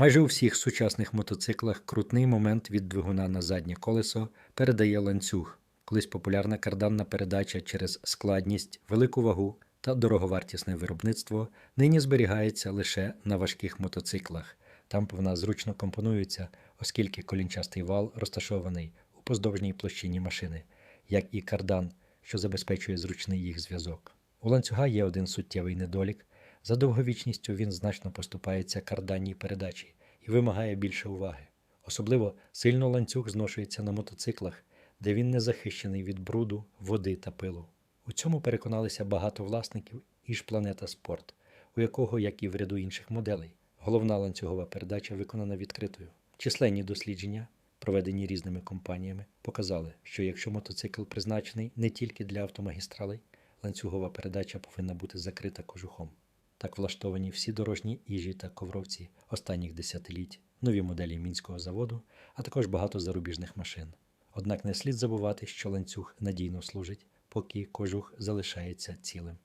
Майже у всіх сучасних мотоциклах крутний момент від двигуна на заднє колесо передає ланцюг. Колись популярна карданна передача через складність, велику вагу та дороговартісне виробництво нині зберігається лише на важких мотоциклах. Там вона зручно компонується, оскільки колінчастий вал розташований у поздовжній площині машини, як і кардан, що забезпечує зручний їх зв'язок. У ланцюга є один суттєвий недолік. За довговічністю він значно поступається карданній передачі і вимагає більше уваги. Особливо сильно ланцюг зношується на мотоциклах, де він не захищений від бруду, води та пилу. У цьому переконалися багато власників і ж Планета Спорт, у якого, як і в ряду інших моделей, головна ланцюгова передача виконана відкритою. Численні дослідження, проведені різними компаніями, показали, що якщо мотоцикл призначений не тільки для автомагістралей, ланцюгова передача повинна бути закрита кожухом. Так влаштовані всі дорожні їжі та ковровці останніх десятиліть, нові моделі мінського заводу, а також багато зарубіжних машин. Однак не слід забувати, що ланцюг надійно служить, поки кожух залишається цілим.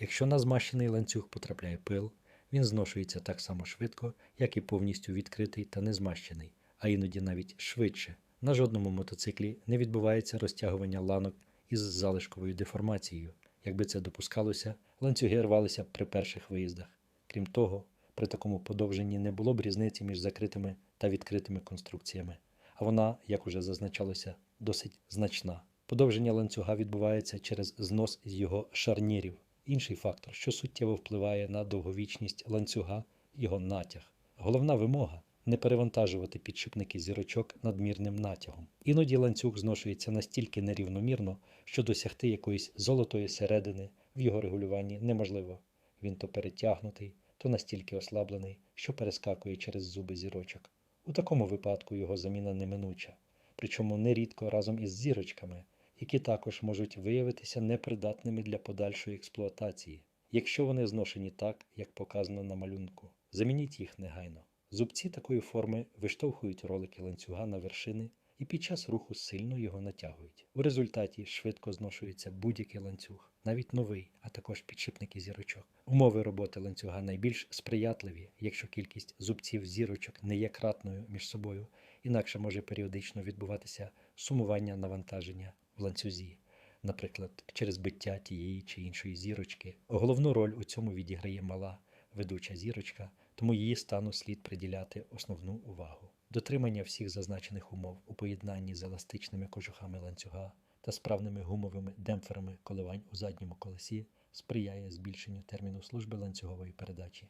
Якщо на змащений ланцюг потрапляє пил, він зношується так само швидко, як і повністю відкритий та не змащений, а іноді навіть швидше. На жодному мотоциклі не відбувається розтягування ланок із залишковою деформацією. Якби це допускалося, ланцюги рвалися при перших виїздах. Крім того, при такому подовженні не було б різниці між закритими та відкритими конструкціями, а вона, як уже зазначалося, досить значна. Подовження ланцюга відбувається через знос з його шарнірів. Інший фактор, що суттєво впливає на довговічність ланцюга, його натяг. Головна вимога не перевантажувати підшипники зірочок надмірним натягом. Іноді ланцюг зношується настільки нерівномірно, що досягти якоїсь золотої середини в його регулюванні неможливо. Він то перетягнутий, то настільки ослаблений, що перескакує через зуби зірочок. У такому випадку його заміна неминуча, причому нерідко разом із зірочками, які також можуть виявитися непридатними для подальшої експлуатації, якщо вони зношені так, як показано на малюнку. Замініть їх негайно. Зубці такої форми виштовхують ролики ланцюга на вершини і під час руху сильно його натягують. У результаті швидко зношується будь-який ланцюг, навіть новий, а також підшипники зірочок. Умови роботи ланцюга найбільш сприятливі, якщо кількість зубців зірочок не є кратною між собою, інакше може періодично відбуватися сумування навантаження в ланцюзі. Наприклад, через биття тієї чи іншої зірочки. Головну роль у цьому відіграє мала ведуча зірочка, тому її стану слід приділяти основну увагу. Дотримання всіх зазначених умов у поєднанні з еластичними кожухами ланцюга та справними гумовими демпферами коливань у задньому колесі сприяє збільшенню терміну служби ланцюгової передачі.